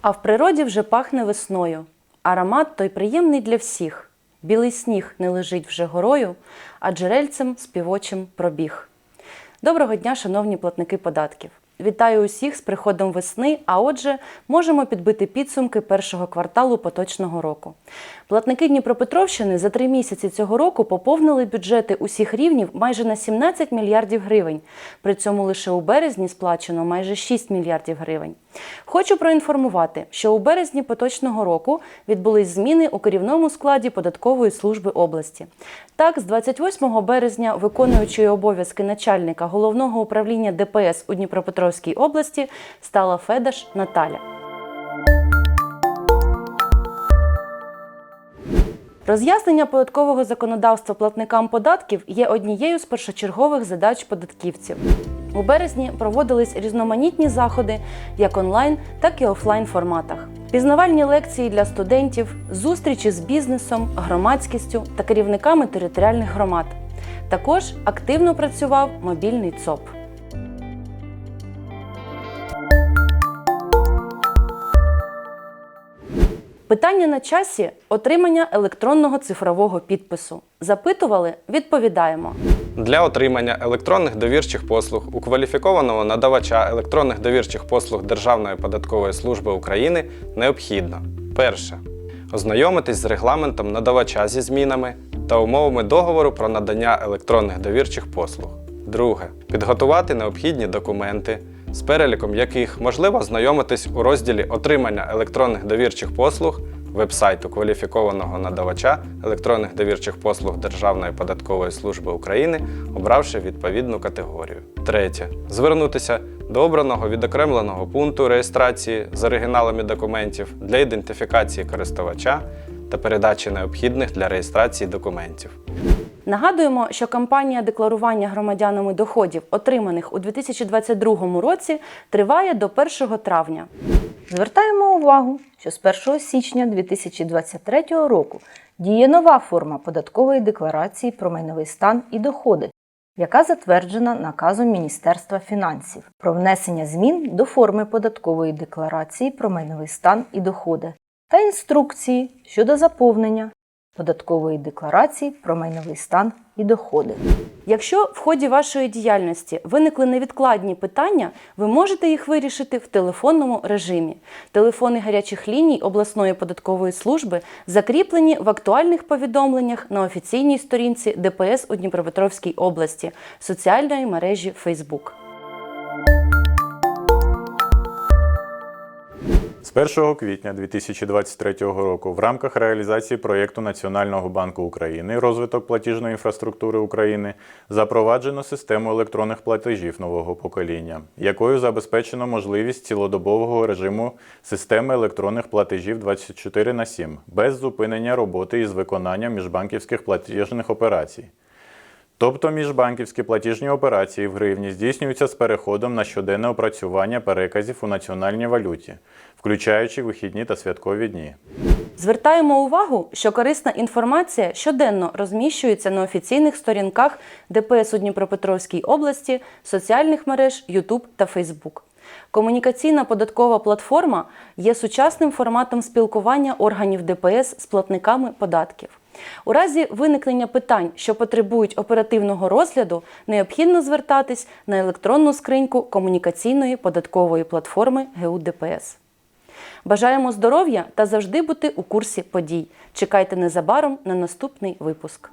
А в природі вже пахне весною. Аромат той приємний для всіх. Білий сніг не лежить вже горою, а джерельцем співочим пробіг. Доброго дня, шановні платники податків! Вітаю усіх з приходом весни, а отже, можемо підбити підсумки першого кварталу поточного року. Платники Дніпропетровщини за три місяці цього року поповнили бюджети усіх рівнів майже на 17 мільярдів гривень. При цьому лише у березні сплачено майже 6 мільярдів гривень. Хочу проінформувати, що у березні поточного року відбулись зміни у керівному складі податкової служби області. Так, з 28 березня виконуючою обов'язки начальника головного управління ДПС у Дніпропетровській області стала Федаш Наталя. Роз'яснення податкового законодавства платникам податків є однією з першочергових задач податківців. У березні проводились різноманітні заходи як онлайн, так і офлайн форматах. Пізнавальні лекції для студентів, зустрічі з бізнесом, громадськістю та керівниками територіальних громад. Також активно працював мобільний ЦОП. Питання на часі отримання електронного цифрового підпису. Запитували, відповідаємо. Для отримання електронних довірчих послуг у кваліфікованого надавача електронних довірчих послуг Державної податкової служби України необхідно перше. Ознайомитись з регламентом надавача зі змінами та умовами договору про надання електронних довірчих послуг. Друге. Підготувати необхідні документи, з переліком яких можливо ознайомитись у розділі Отримання електронних довірчих послуг вебсайту кваліфікованого надавача електронних довірчих послуг Державної податкової служби України, обравши відповідну категорію. Третє. Звернутися до обраного відокремленого пункту реєстрації з оригіналами документів для ідентифікації користувача та передачі необхідних для реєстрації документів. Нагадуємо, що кампанія декларування громадянами доходів, отриманих у 2022 році, триває до 1 травня. Звертаємо увагу, що з 1 січня 2023 року діє нова форма податкової декларації про майновий стан і доходи, яка затверджена наказом Міністерства фінансів про внесення змін до форми податкової декларації про майновий стан і доходи та інструкції щодо заповнення податкової декларації про майновий стан і доходи. Якщо в ході вашої діяльності виникли невідкладні питання, ви можете їх вирішити в телефонному режимі. Телефони гарячих ліній обласної податкової служби закріплені в актуальних повідомленнях на офіційній сторінці ДПС у Дніпропетровській області соціальної мережі Facebook. 1 квітня 2023 року в рамках реалізації проєкту Національного банку України розвиток платіжної інфраструктури України запроваджено систему електронних платежів нового покоління, якою забезпечено можливість цілодобового режиму системи електронних платежів 24 на 7 без зупинення роботи із виконанням міжбанківських платіжних операцій. Тобто міжбанківські платіжні операції в гривні здійснюються з переходом на щоденне опрацювання переказів у національній валюті, включаючи вихідні та святкові дні. Звертаємо увагу, що корисна інформація щоденно розміщується на офіційних сторінках ДПС у Дніпропетровській області, соціальних мереж YouTube та Facebook. Комунікаційна податкова платформа є сучасним форматом спілкування органів ДПС з платниками податків. У разі виникнення питань, що потребують оперативного розгляду, необхідно звертатись на електронну скриньку комунікаційної податкової платформи ГУ ДПС. Бажаємо здоров'я та завжди бути у курсі подій. Чекайте незабаром на наступний випуск.